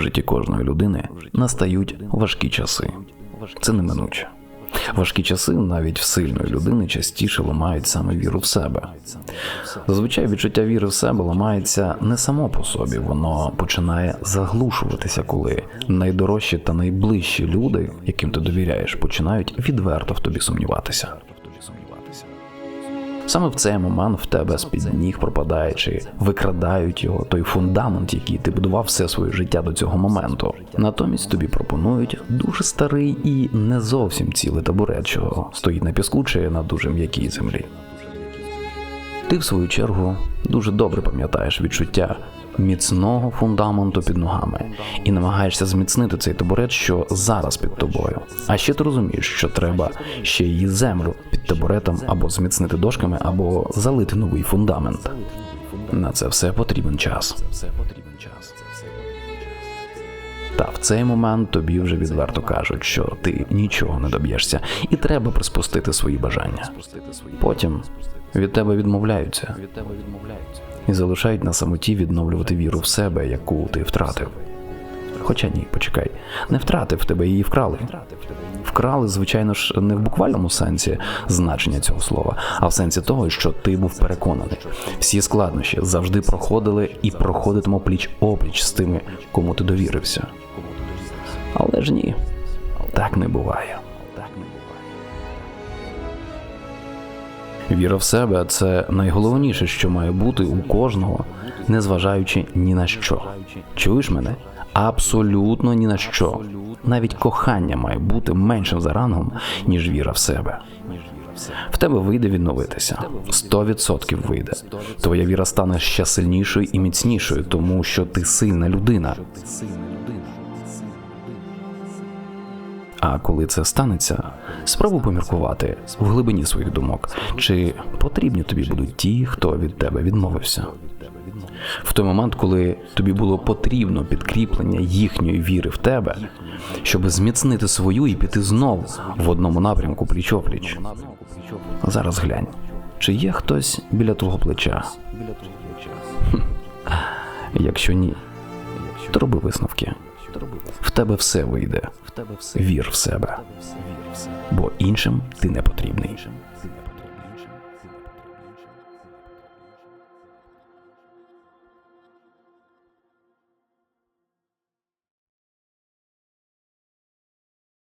В житті кожної людини настають важкі часи. Це неминуче. Важкі часи навіть в сильної людини частіше ламають саме віру в себе. Зазвичай відчуття віри в себе ламається не само по собі, воно починає заглушуватися, коли найдорожчі та найближчі люди, яким ти довіряєш, починають відверто в тобі сумніватися. Саме в цей момент в тебе з під ніг пропадає чи викрадають його той фундамент, який ти будував все своє життя до цього моменту. Натомість тобі пропонують дуже старий і не зовсім цілий табурет, що стоїть на піску чи на дуже м'якій землі. Ти, в свою чергу, дуже добре пам'ятаєш відчуття міцного фундаменту під ногами і намагаєшся зміцнити цей табурет, що зараз під тобою. А ще ти розумієш, що треба ще її землю під табуретом або зміцнити дошками, або залити новий фундамент. На це все потрібен час. Та в цей момент тобі вже відверто кажуть, що ти нічого не доб'єшся, і треба приспустити свої бажання. Потім від тебе відмовляються і залишають на самоті відновлювати віру в себе, яку ти втратив. Хоча ні, почекай, не втратив тебе її вкрали. Вкрали, звичайно ж, не в буквальному сенсі значення цього слова, а в сенсі того, що ти був переконаний. Всі складнощі завжди проходили і проходитимо пліч опліч з тими, кому ти довірився. Але ж ні, так не буває. Віра в себе це найголовніше, що має бути у кожного, незважаючи ні на що. Чуєш мене? Абсолютно ні на що. Навіть кохання має бути меншим за рангом, ніж віра в себе. В тебе вийде відновитися. 100% вийде. Твоя віра стане ще сильнішою і міцнішою, тому що ти сильна людина. А коли це станеться, спробуй поміркувати в глибині своїх думок, чи потрібні тобі будуть ті, хто від тебе відмовився. В той момент, коли тобі було потрібно підкріплення їхньої віри в тебе, щоб зміцнити свою і піти знов в одному напрямку пліч-опліч. Зараз глянь, чи є хтось біля твого плеча? Хм. Якщо ні, то роби висновки. В тебе все вийде. Вір в себе, бо іншим ти не потрібний.